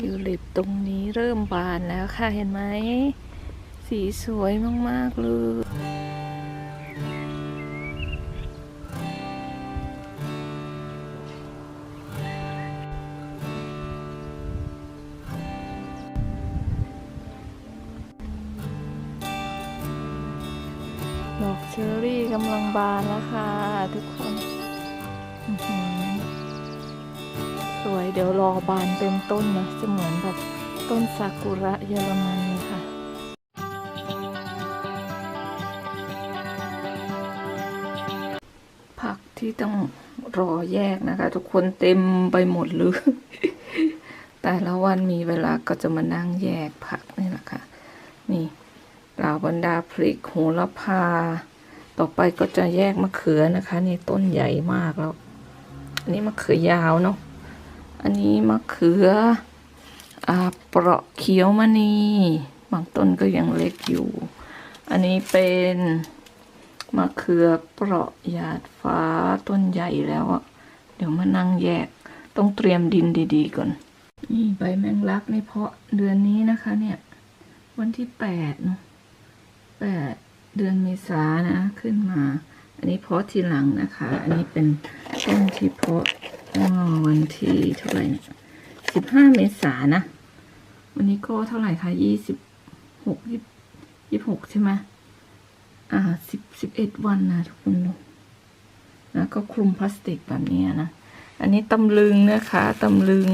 ทิวลิปตรงนี้เริ่มบานแล้วค่ะเห็นไหม สีสวยมาก ๆ เลยดอกเชอรี่กำลังบานแล้วค่ะทุกคน วยเดี๋ยวรอบานเต็มต้นนะจะเหมือนแบบต้นซากุระเยอรมันเลยค่ะผักที่ต้องรอแยกนะคะ ทุกคนเต็มไปหมดเลยแต่ละวันมีเวลาก็จะมานั่งแยกผักนี่แหละค่ะนี่เหล่าบรรดาพริกโหระพา ต่อไปก็จะแยกมะเขือนะคะ นี่ต้นใหญ่มากแล้วนนี้มะเขือยาวเนาะ อันนี้มะเขืออ่าเปราะเขียวมณีบางต้นก็ยังเล็กอยู่ อันนี้เป็นมะเขือเปราะหยาดฟ้าต้นใหญ่แล้วอะเดี๋ยวมานั่งแยก ต้องเตรียมดินดีๆก่อน นี่ใบแมงลักในเพาะเดือนนี้นะคะเนี่ย วันที่แปดเนาะแปดเดือนเมษานะขึ้นมา อันนี้เพาะทีหลังนะคะ อันนี้เป็นต้นที่เพาะ วันที่เท่าไหร่สิบห้าเมษานะ วันนี้ก็เท่าไหร่คะยี่สิบหกยี่ยี่หกใช่ไหมอ่าสิบสิบเอ็ดวันนะทุกคนดูแล้วก็คลุมพลาสติกแบบนี้นะ อันนี้ตำลึงนะคะตำลึง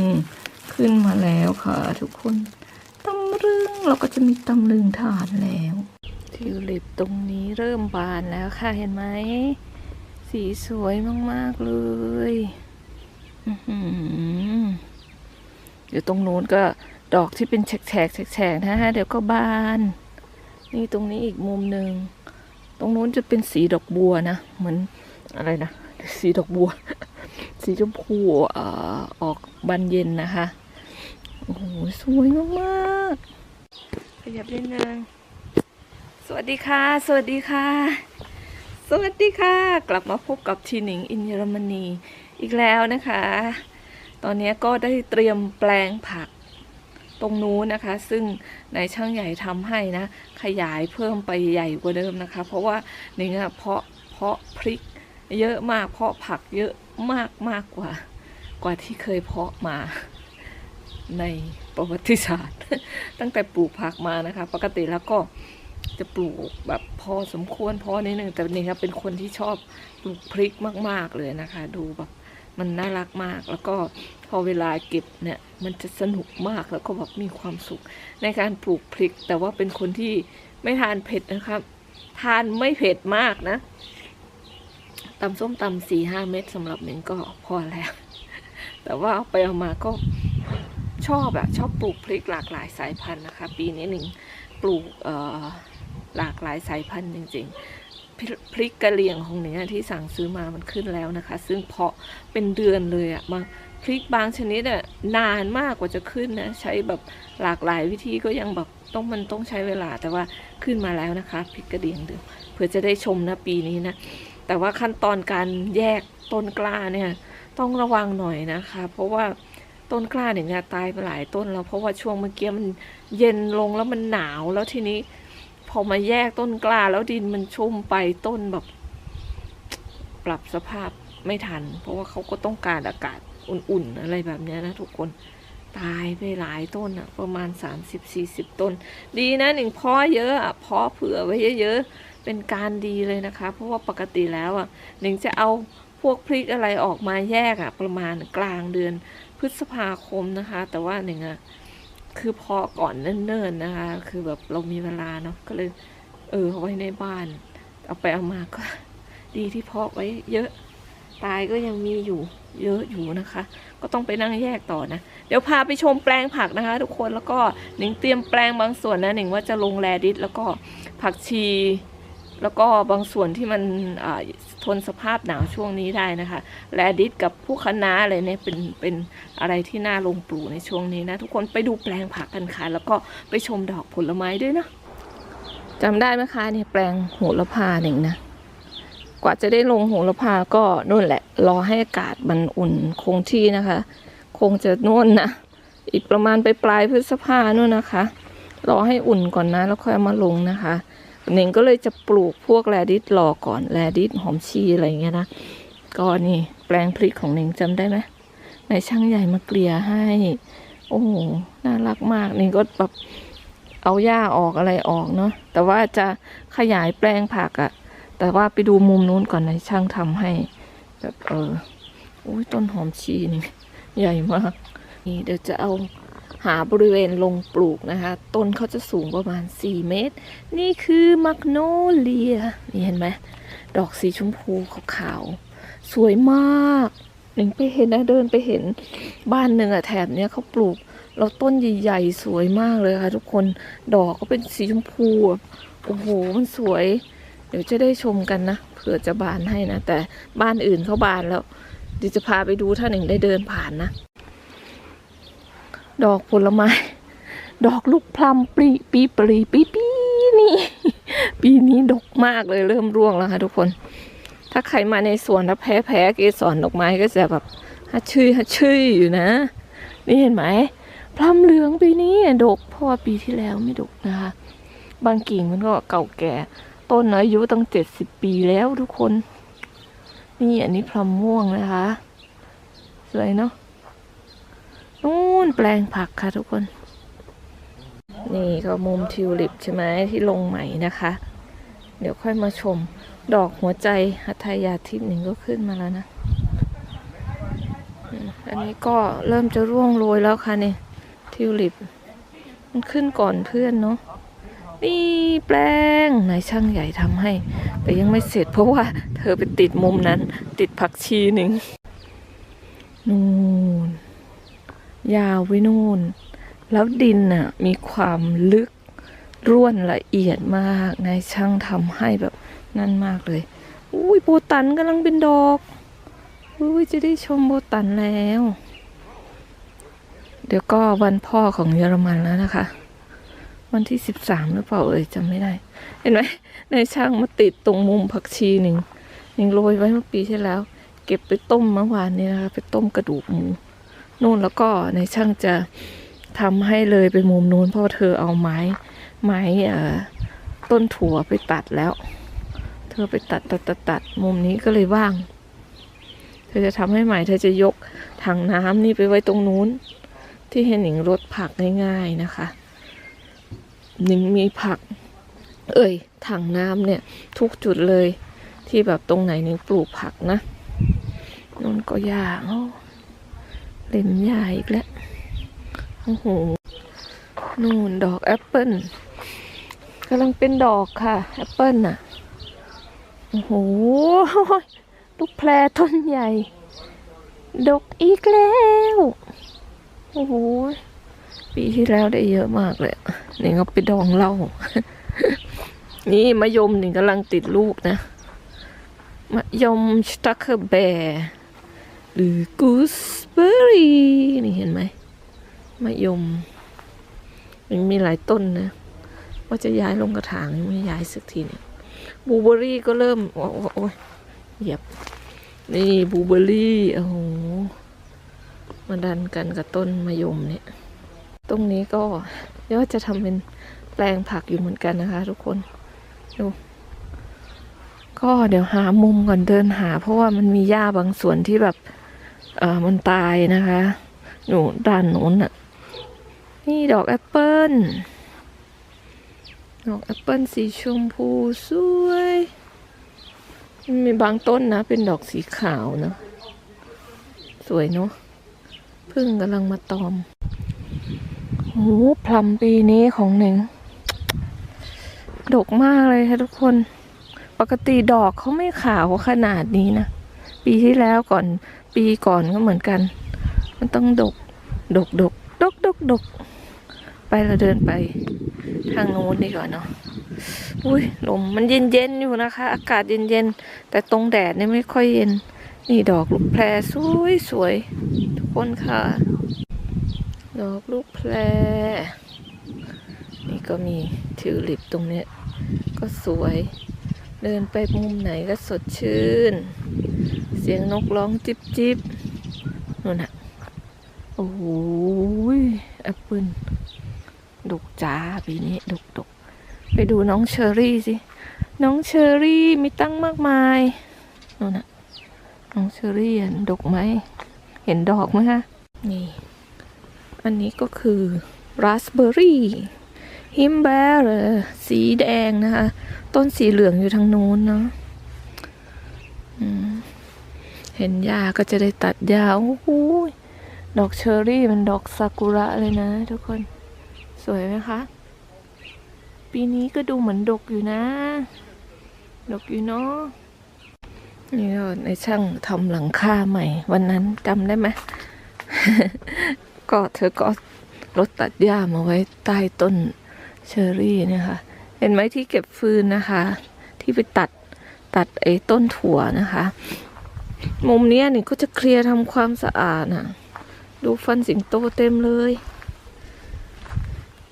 ขึ้นมาแล้วค่ะ ทุกคนตำลึงเราก็จะมีตำลึงทานแล้วทิวลิปตรงนี้เริ่มบานแล้วค่ะเห็นไหม สีสวยมาก ๆ เลย อื้อหือเดี๋ยวตรงนู้นก็ดอกที่เป็นแฉกๆแฉกนะฮะเดี๋ยวก็บาน นี่ตรงนี้อีกมุมหนึ่งตรงนู้นจะเป็นสีดอกบัวนะ เหมือนอะไรนะ สีดอกบัว สีชมพูออออกบานเย็นนะคะ โอ้โห สวยมากๆขยับนิดนึงสวัสดีค่ะ สวัสดีค่ะ สวัสดีค่ะ กลับมาพบกับทีหนิงอินเยอรมนี อีกแล้วนะคะ ตอนนี้ก็ได้เตรียมแปลงผักตรงนู้นนะคะ ซึ่งนายช่างใหญ่ทำให้นะ ขยายเพิ่มไปใหญ่กว่าเดิมนะคะ เพราะว่าหนิงเพาะเพาะพริกเยอะมากเพาะผักเยอะมากมากกว่า กว่าที่เคยเพาะมาในประวัติศาสตร์ ตั้งแต่ปลูกผักมานะคะ ปกติแล้วก็จะปลูกแบบพอสมควรพอนิดนึงแต่นี่ครับเป็นคนที่ชอบปลูกพริกมาก ๆ เลยนะคะ ดูแบบ มันน่ารักมาก แล้วก็พอเวลาเก็บเนี่ยมันจะสนุกมากแล้วก็แบบมีความสุข ในการปลูกพริก แต่ว่าเป็นคนที่ไม่ทานเผ็ดนะครับ ทานไม่เผ็ดมากนะตำส้มตำสี่ห้าเม็ดสำหรับหนึ่งก็พอแล้ว แต่ว่าเอาไปเอามาก็ชอบอะชอบปลูกพริกหลากหลายสายพันธุ์นะคะ ปีนี้หนิงปลูกหลากหลายสายพันธุ์จริง ๆ พริกกะเหรี่ยงของหนิงอะที่สั่งซื้อมามันขึ้นแล้วนะคะ ซึ่งเพาะเป็นเดือนเลยอะมาพริกบางชนิดอะนานมากกว่าจะขึ้นนะใช้แบบหลากหลายวิธีก็ยังแบบต้องมันต้องใช้เวลาแต่ว่าขึ้นมาแล้วนะคะพริกกระเหรี่ยงเดือเพื่อจะได้ชมนะปีนี้นะ แต่ว่าขั้นตอนการแยกต้นกล้าเนี่ยต้องระวังหน่อยนะคะ เพราะว่าต้นกล้าเนี่ยตายไปหลายต้นแล้วเพราะว่าช่วงเมื่อกี้มันเย็นลงแล้วมันหนาวแล้วทีนี้ พอมาแยกต้นกล้าแล้วดินมันชุ่มไปต้นแบบ ปรับสภาพไม่ทัน เพราะว่าเขาก็ต้องการอากาศอุ่นๆ อะไรแบบนี้นะทุกคนตายไปหลายต้นอะประมาณ 30-40 ต้น ดีนะหนึ่งเพาะเยอะอะเพาะเผื่อไว้เยอะๆ เป็นการดีเลยนะคะ เพราะว่าปกติแล้วอะหนึ่งจะเอาพวกพริกอะไรออกมาแยกอะประมาณกลางเดือนพฤษภาคมนะคะ แต่ว่าหนึ่งอะ คือเพอก่อนเนิ่นๆนะคะ คือแบบเรามีเวลาเนาะก็เลย เออเอาไว้ในบ้าน เอาไปเอามาก็ ดีที่เพาะไว้เยอะ ตายก็ยังมีอยู่ เยอะอยู่นะคะ ก็ต้องไปนั่งแยกต่อนะ เดี๋ยวพาไปชมแปลงผักนะคะ ทุกคนแล้วก็หนิงเตรียมแปลงบางส่วนนะหนิงว่าจะลงแรดิสแล้วก็ผักชี แล้วก็บางส่วนที่มันอ่า ทนสภาพหนาวช่วงนี้ได้นะคะแรดิสกับผู้คะน้าอะไรเนี่ยเป็นเป็นอะไรที่น่าลงปลูกในช่วงนี้นะ ทุกคนไปดูแปลงผักกันค่ะ แล้วก็ไปชมดอกผลไม้ด้วยนะจำได้ไหมคะเนี่ยแปลงโหระพาหนึ่งนะกว่าจะได้ลงโหระพาก็นู่นแหละ รอให้อากาศมันอุ่นคงที่นะคะ คงจะนู่นนะอีกประมาณไปปลายพฤษภานู่นนะคะ รอให้อุ่นก่อนนะ แล้วค่อยเอามาลงนะคะ เน่งก็เลยจะปลูกพวกแรดิสรอก่อนแรดิสหอมชีอะไรเงี้ยนะก็นี่แปลงพริกของเน่งจำได้ไหมในช่างใหญ่มาเกลี่ยให้ โอ้น่ารักมากนี่ก็แบบเอาหญ้าออกอะไรออกเนาะแต่ว่าจะขยายแปลงผักอะแต่ว่าไปดูมุมนู้นก่อนนช่างทำให้แบบเออโอ้ยต้นหอมชีนี่ใหญ่มาก นี่เดี๋ยวจะเอา หาบริเวณลงปลูกนะคะ ต้นเขาจะสูงประมาณ 4 เมตร นี่คือมักโนเลียนี่เห็นไหมดอกสีชมพูขาวๆสวยมากหนึ่งไปเห็นนะเดินไปเห็นบ้านหนึ่งอะแถบเนี้ยเขาปลูกแล้วต้นใหญ่ๆสวยมากเลยค่ะ ทุกคนดอกก็เป็นสีชมพูโอ้โหมันสวย เดี๋ยวจะได้ชมกันนะเผื่อจะบานให้นะ แต่บ้านอื่นเขาบานแล้วเดี๋ยวจะพาไปดูถ้าหนึ่งได้เดินผ่านนะ ดอกผลไม้ ดอกลูกพลัมปีปีปรีปีปีนี่ปีนี้ดกมากเลยเริ่มร่วงแล้วค่ะทุกคน ถ้าใครมาในสวนแล้วแพ้แพ้เกสรดอกไม้ก็จะแบบฮัดชื่ยฮัดชื่ยอยู่นะ นี่เห็นไหมพลัมเหลืองปีนี้ดกเพราะว่าปีที่แล้วไม่ดกนะคะ บางกิ่งมันก็เก่าแก่ ต้นอายุตั้งเจ็ดสิบปีแล้วทุกคน นี่อันนี้พลัมม่วงนะคะ สวยเนาะ นู่นแปลงผักค่ะทุกคน นี่ก็มุมทิวลิปใช่ไหมที่ลงใหม่นะคะ เดี๋ยวค่อยมาชมดอกหัวใจหัตถยาทิพย์หนึ่งก็ขึ้นมาแล้วนะอันนี้ก็เริ่มจะร่วงโรยแล้วค่ะนี่ทิวลิป มันขึ้นก่อนเพื่อนเนาะนี่แปลงนายช่างใหญ่ทำให้ แต่ยังไม่เสร็จเพราะว่าเธอไปติดมุมนั้น ติดผักชีหนึ่งนู่น ยาวไปนู่น แล้วดินน่ะมีความลึกร่วนละเอียดมากนายช่างทำให้แบบนั่นมากเลย อุ้ยโบตันกำลังเป็นดอก อุ้ยจะได้ชมโบตันแล้ว เดี๋ยวก็วันพ่อของเยอรมันแล้วนะคะ วันที่สิบสามหรือเปล่าเอ่ยจำไม่ได้ เห็นไหมนายช่างมาติดตรงมุมผักชีหนึ่งยังโรยไว้เมื่อปีที่แล้ว เก็บไปต้มเมื่อวานนี้นะคะ ไปต้มกระดูกหมู นู่นแล้วก็ในช่างจะทำให้เลยไปมุมนู้นเพราะเธอเอาไม้ไม้ต้นถั่วไปตัดแล้ว เธอไปตัดตัดตัดตัดมุมนี้ก็เลยว่าง เธอจะทำให้ใหม่ เธอจะยกถังน้ำนี่ไปไว้ตรงนู้น ที่เห็นหนิงรดผักง่ายๆนะคะหนิงมีผัก เอ่ยถังน้ำเนี่ย ทุกจุดเลยที่แบบตรงไหนหนิงปลูกผักนะนู่นก็ยากอ้อ เล่มใหญ่อีกแล้ว โอ้โห นู่นดอกแอปเปิลกำลังเป็นดอกค่ะ แอปเปิลน่ะ โอ้โห ลูกแพรต้นใหญ่ ดกอีกแล้ว โอ้โห ปีที่แล้วได้เยอะมากเลย นี่ก็ไปดองเหล้า นี่มะยมนี่กำลังติดลูกนะมะยมสตักเกอร์แบร์หรือกูส เบอร์รี่นี่เห็นไหมมะยม มันมีหลายต้นนะ ว่าจะย้ายลงกระถางยังไม่ย้ายสักทีเนี่ยบูเบอรี่ก็เริ่มโอ้โอ้โอ้ยเหยียบ นี่บูเบอรี่โอ้โหมาดันกันกับต้นมะยมเนี่ย ตรงนี้ก็เดี๋ยวว่าจะทำเป็นแปลงผักอยู่เหมือนกันนะคะ ทุกคน ดู ก็เดี๋ยวหามุมก่อนเดินหา เพราะว่ามันมีหญ้าบางส่วนที่แบบ เออมันตายนะคะอยู่ด้านโน้นน่ะ นี่ดอกแอปเปิลดอกแอปเปิลสีชมพูสวย มีบางต้นนะ เป็นดอกสีขาวเนอะสวยเนาะพึ่งกำลังมาตอมโอ้โหพลัมปีนี้ของหนึ่ง ดกมากเลยค่ะทุกคน ปกติดอกเขาไม่ขาวขนาดนี้นะ ปีที่แล้วก่อนปีก่อนก็เหมือนกัน มันต้องดก ดกดกดกดกดกไปเราเดินไปทางโน้นดีกว่าเนาะอุ้ยลมมันเย็นเย็นอยู่นะคะ อากาศเย็นเย็นแต่ตรงแดดเนี่ยไม่ค่อยเย็น นี่ดอกลูกแพรสวยสวยๆทุกคนค่ะ ดอกลูกแพร นี่ก็มีทิวลิปตรงเนี้ยก็สวย เดินไปมุมไหนก็สดชื่น เสียงนกร้องจิบจิบนู่นน่ะโอ้ยแอปเปิลดกจ้าปีนี้ดกดกไปดูน้องเชอรี่สิ น้องเชอรี่มีตั้งมากมายนู่นน่ะน้องเชอรี่อะดกไหม เห็นดอกไหมคะนี่ อันนี้ก็คือราสเบอร์รี่ฮิมแบร์สีแดงนะคะ ต้นสีเหลืองอยู่ทางนู้นเนาะเห็นหญ้าก็จะได้ตัดหญ้าโอ้โหดอกเชอร์รี่มันดอกซากุระเลยนะ ทุกคน สวยไหมคะ ปีนี้ก็ดูเหมือนดกอยู่นะ ดกอยู่เนาะนี่ก็ในช่างทำหลังคาใหม่ วันนั้นจำได้ไหมก็เธอก็รถตัดหญ้ามาไว้ใต้ต้นเชอรี่เนี่ยค่ะ เห็นไหมที่เก็บฟืนนะคะ ที่ไปตัดตัดไอ้ต้นถั่วนะคะ มุมนี้นี่ก็จะเคลียร์ทำความสะอาดน่ะดูฟันสิงโตเต็มเลย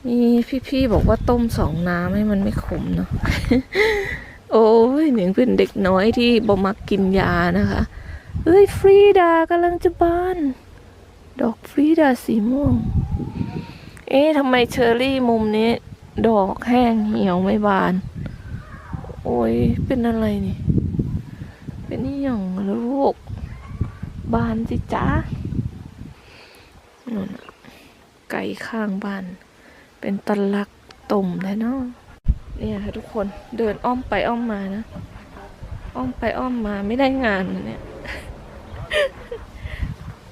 นี่พี่ๆบอกว่าต้มสองน้ำให้มันไม่ขมเนาะโอ้ยหนิงเป็นเด็กน้อยที่บ่มักกินยานะคะเอ้ยฟรีดากำลังจะบาน ดอกฟรีดาสีม่วง เอ๊ะทำไมเชอรี่มุมนี้ ดอกแห้งเหี่ยวไม่บาน โอ้ย เป็นอะไรนี่ เป็นนี่อย่างลูก บานสิจ้าน่นน่ะไก่ข้างบ้าน เป็นตะลักตุ่มแท้เนาะเนี่ยค่ะทุกคนเดินอ้อมไปอ้อมมานะ อ้อมไปอ้อมมาไม่ได้งานนะเนี่ย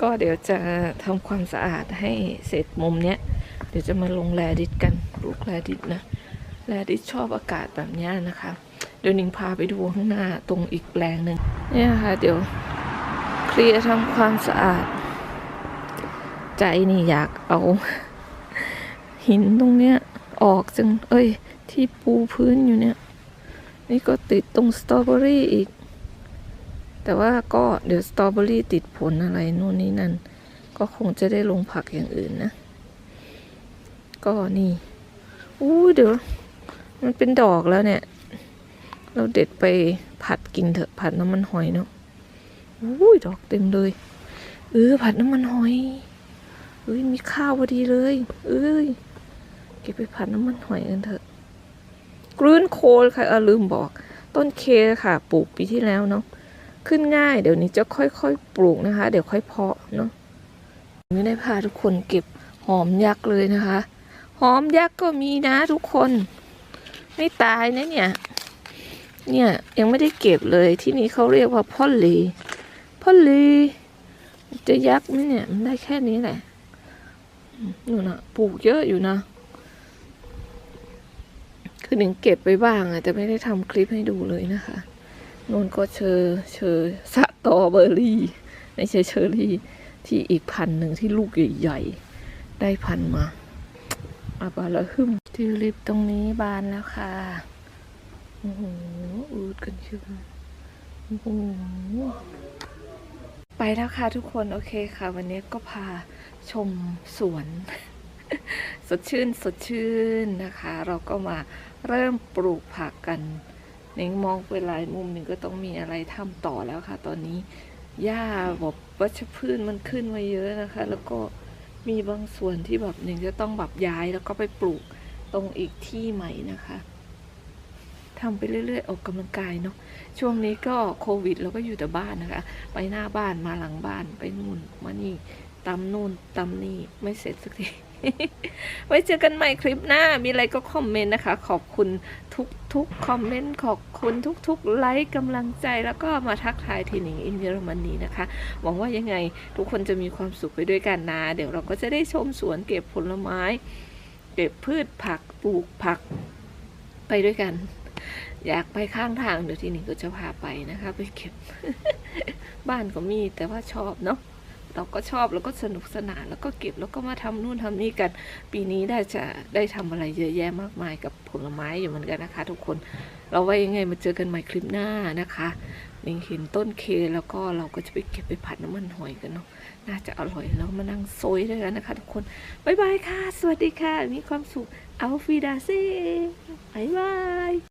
ก็เดี๋ยวจะทำความสะอาดให้เสร็จมุมเนี้ย เดี๋ยวจะมาลงแรดิสกัน ลูกแรดิสนะแรดิสชอบอากาศแบบนี้นะคะ เดี๋ยวนิงพาไปดูข้างหน้าตรงอีกแปลงหนึ่งเนี่ยค่ะ เดี๋ยวเคลียร์ทำความสะอาด ใจนี่อยากเอา หินตรงเนี้ยออกจังเอ้ย ที่ปูพื้นอยู่เนี่ย นี่ก็ติดตรงสตรอเบอรี่อีก แต่ว่าก็เดี๋ยวสตรอเบอรี่ติดผลอะไรนู่นนี่นั่น ก็คงจะได้ลงผักอย่างอื่นนะ ก็นี่ อู้เดี๋ยวมันเป็นดอกแล้วเนี่ย เราเด็ดไปผัดกินเถอะผัดน้ำมันหอยเนาะอู้ดอกเต็มเลย เออผัดน้ำมันหอยเอ้ยมีข้าวพอดีเลย เอ้ยเก็บไปผัดน้ำมันหอยกันเถอะกลืนโคลค่ะเออลืมบอก ต้นเคค่ะ ปลูกปีที่แล้วเนาะขึ้นง่ายเดี๋ยวนี้จะค่อยๆ ปลูกนะคะ เดี๋ยวค่อยเพาะเนาะไม่ได้พาทุกคนเก็บหอมยักษ์เลยนะคะ หอมยักษ์ก็มีนะทุกคน ไม่ตายนะเนี่ย เนี่ยยังไม่ได้เก็บเลยที่นี่เขาเรียกว่าพ่อลีพ่อลีจะยักษ์ไหมเนี่ยมันได้แค่นี้แหละอืมนู่นะปลูกเยอะอยู่นะ คือหนึ่งเก็บไปบ้างอะแต่ไม่ได้ทำคลิปให้ดูเลยนะคะนนก็เชอเชอสตรอเบอรี่ ไม่ใช่เชอรี่ที่อีกพันหนึ่งที่ลูกใหญ่ๆได้พันมา อาบาละหึมทิวลิปตรงนี้บานแล้วค่ะ โอ้โหอืดกันชียวโอ้โห ไปแล้วค่ะทุกคน โอเคค่ะ วันนี้ก็พาชมสวน สดชื่นสดชื่นนะคะ เราก็มาเริ่มปลูกผักกันเน่งมองไปหลายมุมหนึ่งก็ต้องมีอะไรทำต่อแล้วค่ะ ตอนนี้หญ้าแบบวัชพืชมันขึ้นมาเยอะนะคะ แล้วก็ มีบางส่วนที่แบบหนึ่งจะต้องแบบย้ายแล้วก็ไปปลูกตรงอีกที่ใหม่นะคะทำไปเรื่อยๆ ออกกำลังกายเนาะช่วงนี้ก็โควิดเราก็อยู่แต่บ้านนะคะ ไปหน้าบ้านมาหลังบ้านไปนู่นมานี่ตำนู่นตำนี่ไม่เสร็จสักที ไว้เจอกันใหม่คลิปหน้า มีอะไรก็คอมเมนต์นะคะ ขอบคุณทุกทุกคอมเมนต์ ขอบคุณทุกทุกไลค์กำลังใจ แล้วก็มาทักทายทีหนิงอินเยอรมนีนะคะ หวังว่ายังไงทุกคนจะมีความสุขไปด้วยกันนะ เดี๋ยวเราก็จะได้ชมสวนเก็บผลไม้ เก็บพืชผักปลูกผักไปด้วยกัน อยากไปข้างทางเดี๋ยวทีหนิงก็จะพาไปนะคะ ไปเก็บ บ้านก็มีแต่ว่าชอบเนาะ เราก็ชอบแล้วก็สนุกสนานแล้วก็เก็บแล้วก็มาทำนู่นทำนี่กัน ปีนี้ได้จะได้ทำอะไรเยอะแยะมากมายกับผลไม้อยู่เหมือนกันนะคะ ทุกคนเราไว้ยังไงมาเจอกันใหม่คลิปหน้านะคะนิงเห็นต้นเคแล้วก็เราก็จะไปเก็บไปผัดน้ำมันหอยกันเนาะน่าจะอร่อยแล้วมานั่งโซยด้วยกันนะคะ ทุกคนบ๊ายบายค่ะ สวัสดีค่ะ มีความสุขเอาฟีดาเซ่บ๊ายบาย